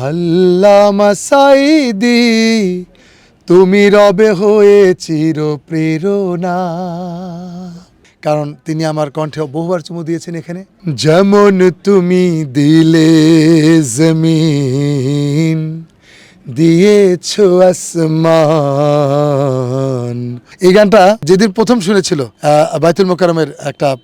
আল্লামা সাইদি তুমি রবে হয়ে চির প্রেরণা কারণ তিনি আমার কণ্ঠে বহুবার চুমু দিয়েছেন এখানে। যেমন তুমি দিলে জমিন, দিয়েছ আসমান। এই গানটা যেদিন প্রথম শুনেছিল বাইতুল মোকারমের একটা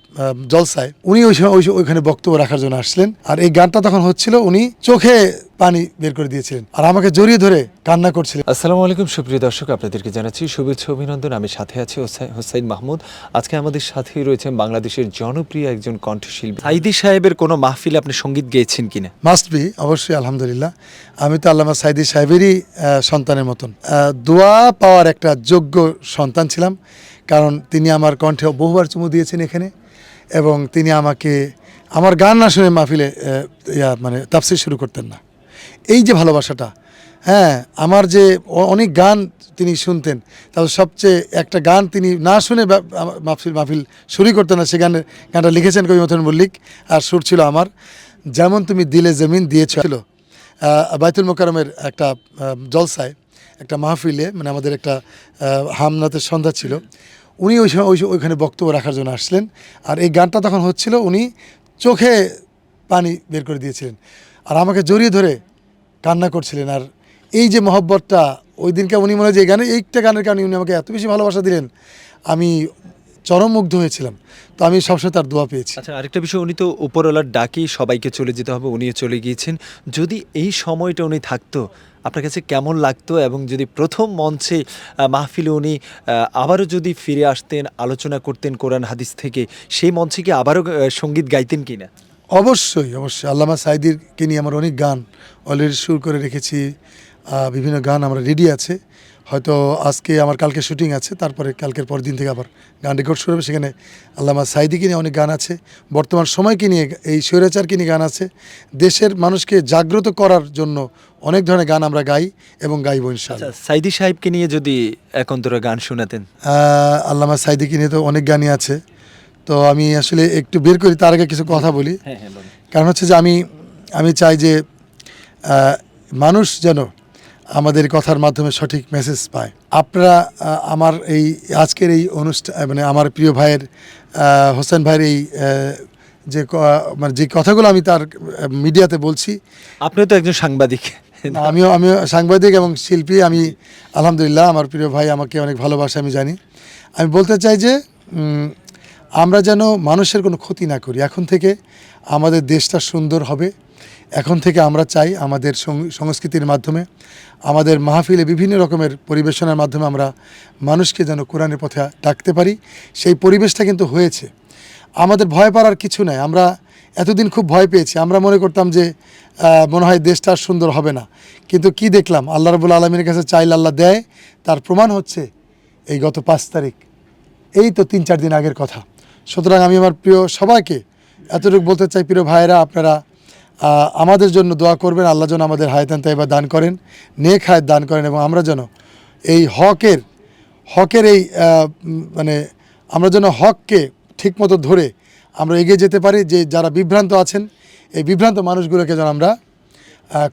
জলসায়, উনি ওই সময় ওই- ওইখানে বক্তব্য রাখার জন্য আসলেন। আর এই গানটা তখন হচ্ছিল উনি চোখে পানি বের করে দিয়েছিলেন। আর আমাকে জড়িয়ে ধরে কান্না করছিলেন। আসসালামু আলাইকুম সুপ্রিয় দর্শক আপনাদেরকে জানাচ্ছি শুভেচ্ছা অভিনন্দন। আমি সাথে আছি হোসাইন মাহমুদ। আজকে আমাদের সাথেই রয়েছেন বাংলাদেশের জনপ্রিয় একজন কণ্ঠশিল্পী। সাইদি সাহেবের কোনো মাহফিলে আপনি সংগীত গেয়েছেন কিনা? মাস্ট বি অবশ্যই আলহামদুলিল্লাহ। আমি তো আল্লামা সাইদি সাহেবেরই সন্তানের মতন। দোয়া পাওয়ার একটা যোগ্য সন্তান ছিলাম কারণ তিনি আমার কণ্ঠে বহুবার চুমু দিয়েছেন এখানে এবং তিনি আমাকে আমার গান না শুনে মাহফিলে মানে তাফসির শুরু করতেন না। এই যে ভালোবাসাটা হ্যাঁ আমার যে অনেক গান তিনি শুনতেন তারপর সবচেয়ে একটা গান তিনি না শুনে মাহফিল মাহফিল শুরুই করতেন না সে গানের গানটা লিখেছেন কবি মথন মল্লিক আর সুর ছিল আমার। যেমন তুমি দিলে জমিন দিয়েছ ছিল আহ, বাইতুল মোকারমের একটা জলসায় একটা মাহফিলে মানে আমাদের একটা আহ, হামনাতের সন্ধ্যা ছিল উনি ওই সময় ওই ওইখানে বক্তব্য রাখার জন্য আসলেন আর এই গানটা তখন হচ্ছিল উনি চোখে পানি বের করে দিয়েছিলেন আর আমাকে জড়িয়ে ধরে কান্না করছিলেন। আর এই যে মহব্বতটা, ওই দিনকে উনি মনে হয় যে এই গানে এইটা গানের কারণে উনি আমাকে এত বেশি ভালোবাসা দিলেন, আমি চরম মুগ্ধ হয়েছিলাম। তো আমি সবসময় তার দোয়া পেয়েছি। আচ্ছা আরেকটা বিষয়, উনি তো উপরওয়ালার ডাকেই সবাইকে চলে যেতে হবে, উনিও চলে গিয়েছেন। যদি এই সময়টা উনি থাকতো, আপনার কাছে কেমন লাগতো? এবং যদি প্রথম মঞ্চে মাহফিলে উনি আবারও যদি ফিরে আসতেন, আলোচনা করতেন কোরআন হাদিস থেকে, সেই মঞ্চে কি আবারও সংগীত গাইতেন কিনা? অবশ্যই অবশ্যই। আল্লামা সাইদিরকে নিয়ে আমার অনেক গান অলরেডি সুর করে রেখেছি। বিভিন্ন গান আমরা রেডি আছে। হয়তো আজকে আমার কালকে শুটিং আছে তারপরে কালকের পরের দিন থেকে আবার গান রেকর্ড শুরু হবে। সেখানে আল্লামা সাইদিকে নিয়ে অনেক গান আছে। বর্তমান সময়কে নিয়ে এই স্বৈরাচারকে নিয়ে গান আছে। দেশের মানুষকে জাগ্রত করার জন্য অনেক ধরনের গান আমরা গাই এবং গাইব আচ্ছা ইনশাআল্লাহ সাইদি সাহেবকে নিয়ে যদি এখন তোরা গান শোনাতেন। আল্লামা সাইদিকে নিয়ে তো অনেক গানই আছে। তো আমি আসলে একটু বের করি তার আগে কিছু কথা বলি। হ্যাঁ হ্যাঁ কারণ হচ্ছে যে আমি আমি চাই যে মানুষ যেন আমাদের কথার মাধ্যমে সঠিক মেসেজ পায়। আপনারা আমার এই আজকের এই অনুষ্ঠান মানে আমার প্রিয় ভাইয়ের হোসেন ভাইয়ের এই যে মানে যে কথাগুলো আমি তার মিডিয়াতে বলছি। আপনিও তো একজন সাংবাদিক। আমিও আমিও সাংবাদিক এবং শিল্পী। আমি আলহামদুলিল্লাহ আমার প্রিয় ভাই আমাকে অনেক ভালোবাসে আমি জানি। আমি বলতে চাই যে আমরা যেন মানুষের কোনো ক্ষতি না করি। এখন থেকে আমাদের দেশটা সুন্দর হবে। এখন থেকে আমরা চাই আমাদের সংস্কৃতির মাধ্যমে, আমাদের মাহফিলে বিভিন্ন রকমের পরিবেশনার মাধ্যমে আমরা মানুষকে যেন কোরআনের পথে ডাকতে পারি। সেই পরিবেশটা কিন্তু হয়েছে। আমাদের ভয় পাওয়ার কিছু নাই। আমরা এতদিন খুব ভয় পেয়েছি। আমরা মনে করতাম যে মনে হয় দেশটা আর সুন্দর হবে না। কিন্তু কি দেখলাম? আল্লাহ রবুল আলমীর কাছে চাইল আল্লাহ দেয়। তার প্রমাণ হচ্ছে এই গত পাঁচ তারিখ। এই তো তিন চার দিন আগের কথা। সুতরাং আমি আমার প্রিয় সবাইকে এতটুকু বলতে চাই, প্রিয় ভাইয়েরা, আপনারা আমাদের জন্য দোয়া করবেন, আল্লাহ যেন আমাদের হায়াতান তাইবা দান করেন, নেক হায়াত দান করেন এবং আমরা যেন এই হকের হকের এই মানে আমরা যেন হককে ঠিকমতো ধরে আমরা এগিয়ে যেতে পারি, যে যারা বিভ্রান্ত আছেন, এই বিভ্রান্ত মানুষগুলোকে যেন আমরা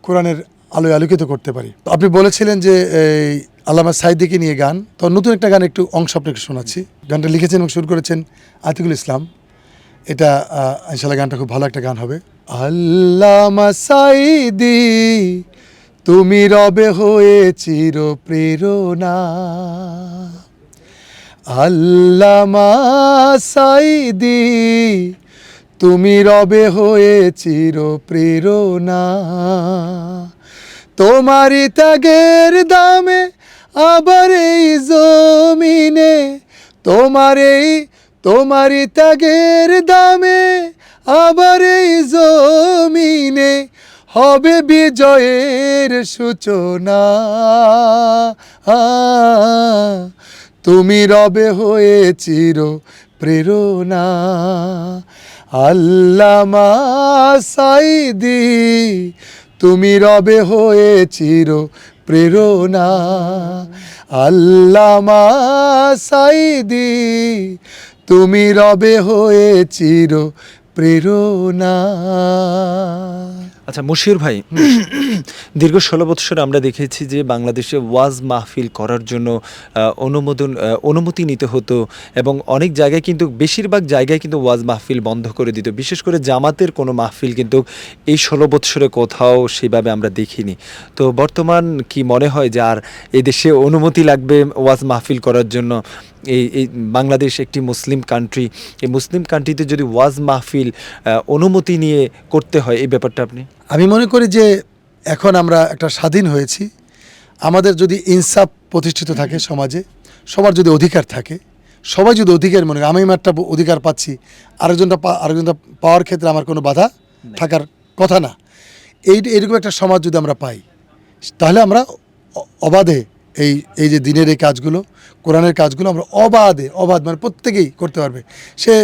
কোরআনের আলোয় আলোকিত করতে পারি। আপনি বলেছিলেন যে, এই আল্লামা সাইদিকে নিয়ে গান। তো নতুন একটা গান একটু অংশ আপনাকে শোনাচ্ছি। গানটা লিখেছেন এবং শুরু করেছেন আতিকুল ইসলাম। এটা ইনশাল্লাহ গানটা খুব ভালো একটা গান হবে। আল্লামা সাইদি, তুমি রবে হয়ে চির প্রেরণা আল্লামা সাইদি, তুমি রবে হয়ে চির প্রেরণা তোমারই ত্যাগের দামে আবার এই জমিনে তোমার এই তোমারই ত্যাগের দামে আবার এই জমিনে হবে বিজয়ের সূচনা। তুমি রবে হয়ে চির প্রেরণা। আল্লামা সাইদি তুমি রবে হয়ে চির প্রেরণা। আল্লামা সাইদি তুমি রবে হয়ে চির প্রেরণা। আচ্ছা মুশির ভাই, দীর্ঘ ষোলো বৎসর আমরা দেখেছি যে বাংলাদেশে ওয়াজ মাহফিল করার জন্য অনুমোদন অনুমতি নিতে হতো এবং অনেক জায়গায় কিন্তু, বেশিরভাগ জায়গায় কিন্তু ওয়াজ মাহফিল বন্ধ করে দিত। বিশেষ করে জামাতের কোনো মাহফিল কিন্তু এই ষোলো বৎসরে কোথাও সেভাবে আমরা দেখিনি। তো বর্তমান কি মনে হয় যে আর এই দেশে অনুমতি লাগবে ওয়াজ মাহফিল করার জন্য? এই এই বাংলাদেশ একটি মুসলিম কান্ট্রি এই মুসলিম কান্ট্রিতে যদি ওয়াজ মাহফিল অনুমতি নিয়ে করতে হয়, এই ব্যাপারটা আপনি? আমি মনে করি যে এখন আমরা একটা স্বাধীন হয়েছি। আমাদের যদি ইনসাফ প্রতিষ্ঠিত থাকে সমাজে সবার যদি অধিকার থাকে সবাই যদি অধিকার মনে করি আমি একটা অধিকার পাচ্ছি আরেকজনটা পা- আরেকজনটা পাওয়ার ক্ষেত্রে আমার কোনো বাধা থাকার কথা না। এই এরকম একটা সমাজ যদি আমরা পাই তাহলে আমরা অবাধে এই এই যে দিনের এই কাজগুলো, কোরআনের কাজগুলো আমরা অবাধে, অবাধ মানে প্রত্যেকেই করতে পারবে। সে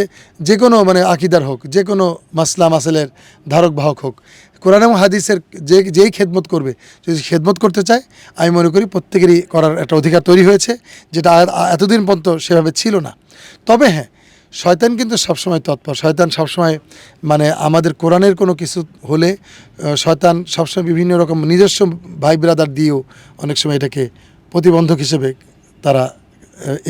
যে কোনো মানে আকিদার হোক, যে কোনো মাসলা মাসেলের ধারক বাহক হোক, কোরআন এবং হাদিসের যে, যেই খেদমত করবে, যদি খেদমত করতে চায়, আমি মনে করি প্রত্যেকেরই করার একটা অধিকার তৈরি হয়েছে, যেটা এতদিন পর্যন্ত সেভাবে ছিল না। তবে হ্যাঁ শয়তান কিন্তু সবসময় তৎপর, শয়তান সবসময় মানে আমাদের কোরআনের কোনো কিছু হলে শয়তান সবসময় বিভিন্ন রকম নিজস্ব ভাই ব্রাদার দিয়েও অনেক সময় এটাকে প্রতিবন্ধক হিসেবে তারা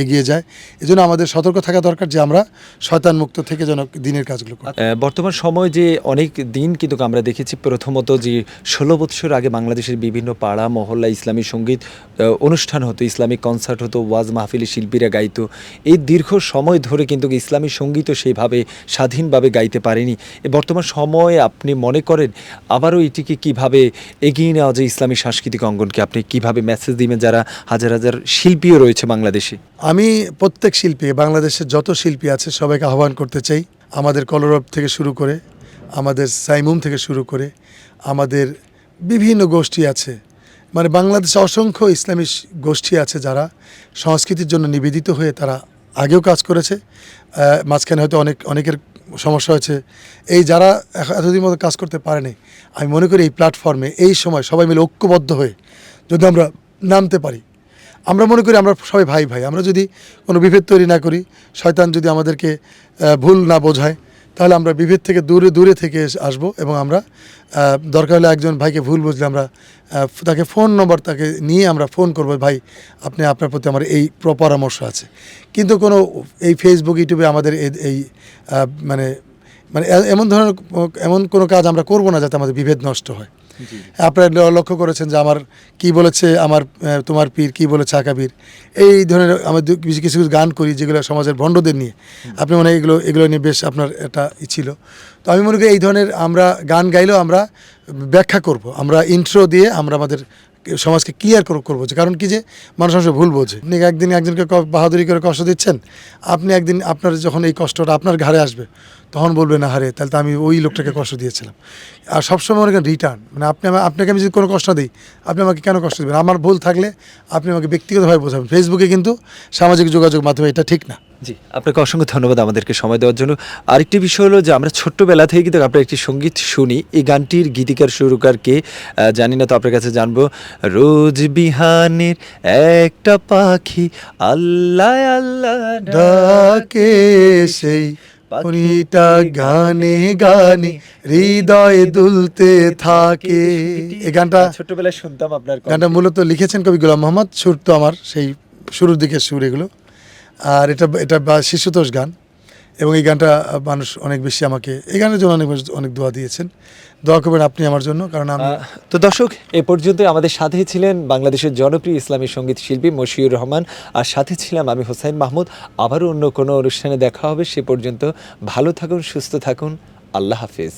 এগিয়ে যায়। এজন্য আমাদের সতর্ক থাকা দরকার যে আমরা শয়তান মুক্ত থেকে যেন দিনের কাজগুলো করি। বর্তমান সময় যে অনেক দিন কিন্তু আমরা দেখেছি প্রথমত যে ষোলো বৎসর আগে বাংলাদেশের বিভিন্ন পাড়া, মহল্লা, ইসলামী সংগীত অনুষ্ঠান হতো, ইসলামিক কনসার্ট হতো, ওয়াজ মাহফিলি শিল্পীরা গাইতো। এই দীর্ঘ সময় ধরে কিন্তু ইসলামী সঙ্গীতও সেইভাবে স্বাধীনভাবে গাইতে পারেনি। এই বর্তমান সময়ে আপনি মনে করেন আবারও এটিকে কীভাবে এগিয়ে নেওয়া যায় ইসলামী সাংস্কৃতিক অঙ্গনকে? আপনি কীভাবে মেসেজ দিবেন যারা হাজার হাজার শিল্পীও রয়েছে বাংলাদেশে? আমি প্রত্যেক শিল্পী, বাংলাদেশের যত শিল্পী আছে, সবাইকে আহ্বান করতে চাই, আমাদের কলরব থেকে শুরু করে, আমাদের সাইমুম থেকে শুরু করে, আমাদের বিভিন্ন গোষ্ঠী আছে। মানে বাংলাদেশে অসংখ্য ইসলামী গোষ্ঠী আছে যারা সংস্কৃতির জন্য নিবেদিত হয়ে তারা আগেও কাজ করেছে। মাঝখানে হয়তো অনেক, অনেকের সমস্যা হয়েছে। এই যারা এতদিন মতো কাজ করতে পারেনি, আমি মনে করি এই প্ল্যাটফর্মে, এই সময় সবাই মিলে ঐক্যবদ্ধ হয়ে যদি আমরা নামতে পারি আমরা মনে করি আমরা সবাই ভাই ভাই। আমরা যদি কোনো বিভেদ তৈরি না করি, শয়তান যদি আমাদেরকে ভুল না বোঝায়, তাহলে আমরা বিভেদ থেকে দূরে দূরে থেকে আসব এবং আমরা দরকার হলে একজন ভাইকে ভুল বুঝলে আমরা তাকে ফোন নম্বর তাকে নিয়ে আমরা ফোন করব, ভাই, আপনি আপনার প্রতি আমার এই পরামর্শ আছে। কিন্তু কোনো এই ফেসবুক ইউটিউবে আমাদের এই মানে মানে এমন ধরনের, এমন কোনো কাজ আমরা করব না যাতে আমাদের বিভেদ নষ্ট হয়। আপনারা লক্ষ্য করেছেন যে আমার কি বলেছে আমার তোমার পীর কি বলেছে আকাবীর? এই ধরনের আমার কিছু কিছু গান করি যেগুলো সমাজের ভণ্ডদের নিয়ে। আপনি মনে হয় এগুলো এগুলো নিয়ে বেশ আপনার এটা ছিল। তো আমি মনে করি এই ধরনের আমরা গান গাইলেও আমরা ব্যাখ্যা করব। আমরা ইন্ট্রো দিয়ে আমরা আমাদের সমাজকে ক্লিয়ার করব কারণ কি যে, মানুষ আসলে ভুল বোঝে। আপনি একদিন একজনকে বাহাদুরি করে কষ্ট দিচ্ছেন, আপনি একদিন আপনার যখন এই কষ্টটা আপনার ঘাড়ে আসবে, তখন বলবে, না, হারে, তাহলে তো আমি ওই লোকটাকে কষ্ট দিয়েছিলাম। আর সবসময় করেন রিটার্ন মানে আপনি আপনাকে আমি যদি কোনো কষ্ট দিই, আপনি আমাকে কেন কষ্ট দেবেন? আমার ভুল থাকলে আপনি আমাকে ব্যক্তিগতভাবে বোঝাবেন। ফেসবুকে কিন্তু সামাজিক যোগাযোগ মাধ্যমে এটা ঠিক না। জি আপনাকে অসংখ্য ধন্যবাদ আমাদেরকে সময় দেওয়ার জন্য। আরেকটি বিষয় হলো যে আমরা ছোট্টবেলা থেকে কিন্তু আপনার একটি সংগীত শুনি। এই গানটির গীতিকার সুরকার কে জানি না তো আপনার কাছে জানব। রোজ বিহানের একটা পাখি আল্লাহ আল্লাহ ডাকে সেই পরিটা গানে গানে হৃদয় দুলতে থাকে। এই গানটা ছোট্টবেলায় শুনতাম আপনার গানটা মূলত লিখেছেন কবি গোলাম মোহাম্মদ। সুর তো আমার সেই শুরুর দিকে সুর এগুলো। আর এটা এটা শিশুতোষ গান। এবং এই গানটা মানুষ অনেক বেশি আমাকে, এই গানের জন্য অনেক অনেক দোয়া দিয়েছেন। দোয়া করবেন আপনি আমার জন্য, কারণ তো দর্শক, এ পর্যন্ত আমাদের সাথে ছিলেন বাংলাদেশের জনপ্রিয় ইসলামী সংগীত শিল্পী মশিউর রহমান। আর সাথে ছিলাম আমি হোসাইন মাহমুদ। আবারও অন্য কোনো অনুষ্ঠানে দেখা হবে, সে পর্যন্ত ভালো থাকুন, সুস্থ থাকুন। আল্লাহ হাফিজ।